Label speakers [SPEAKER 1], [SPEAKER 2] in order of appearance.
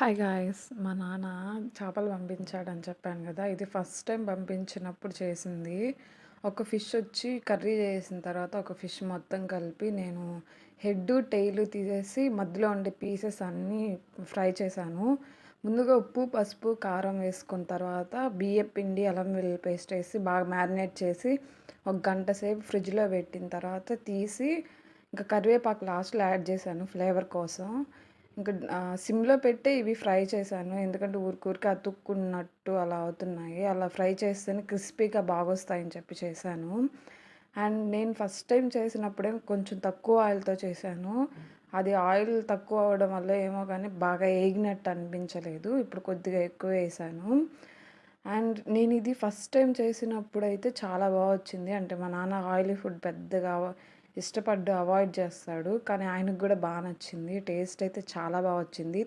[SPEAKER 1] Hi guys మా నాన్న చేపలు పంపించాడని చెప్పాను కదా. ఇది ఫస్ట్ టైం పంపించినప్పుడు చేసింది. ఒక ఫిష్ వచ్చి కర్రీ చేసిన తర్వాత ఒక ఫిష్ మొత్తం కలిపి నేను హెడ్ టెయిల్ తీసేసి మధ్యలో ఉండే పీసెస్ అన్నీ ఫ్రై చేశాను. ముందుగా ఉప్పు పసుపు కారం వేసుకున్న తర్వాత బియ్య పిండి అల్లం వెల్లుల్లి పేస్ట్ వేసి బాగా మ్యారినేట్ చేసి ఒక గంట సేపు ఫ్రిడ్జ్లో పెట్టిన తర్వాత తీసి ఇంకా కరివేపాకు లాస్ట్లో యాడ్ చేశాను ఫ్లేవర్ కోసం. ఇంకా సిమ్లో పెట్టి ఇవి ఫ్రై చేశాను. ఎందుకంటే ఊరికూరికి అతుక్కున్నట్టు అలా అవుతున్నాయి. అలా ఫ్రై చేస్తేనే క్రిస్పీగా బాగా వస్తాయని చెప్పి చేశాను. అండ్ నేను ఫస్ట్ టైం చేసినప్పుడే కొంచెం తక్కువ ఆయిల్తో చేశాను. అది ఆయిల్ తక్కువ అవ్వడం వల్ల ఏమో కానీ బాగా ఏగినట్టు అనిపించలేదు. ఇప్పుడు కొద్దిగా ఎక్కువ వేసాను అండ్ నేను ఇది ఫస్ట్ టైం చేసినప్పుడు అయితే చాలా బాగా వచ్చింది అంటే మా నాన్న ఆయిలీ ఫుడ్ పెద్దగా ఇష్టపడ్డు అవాయిడ్ చేస్తాడు. కానీ ఆయనకు కూడా బాగా నచ్చింది. టేస్ట్ అయితే చాలా బాగా వచ్చింది.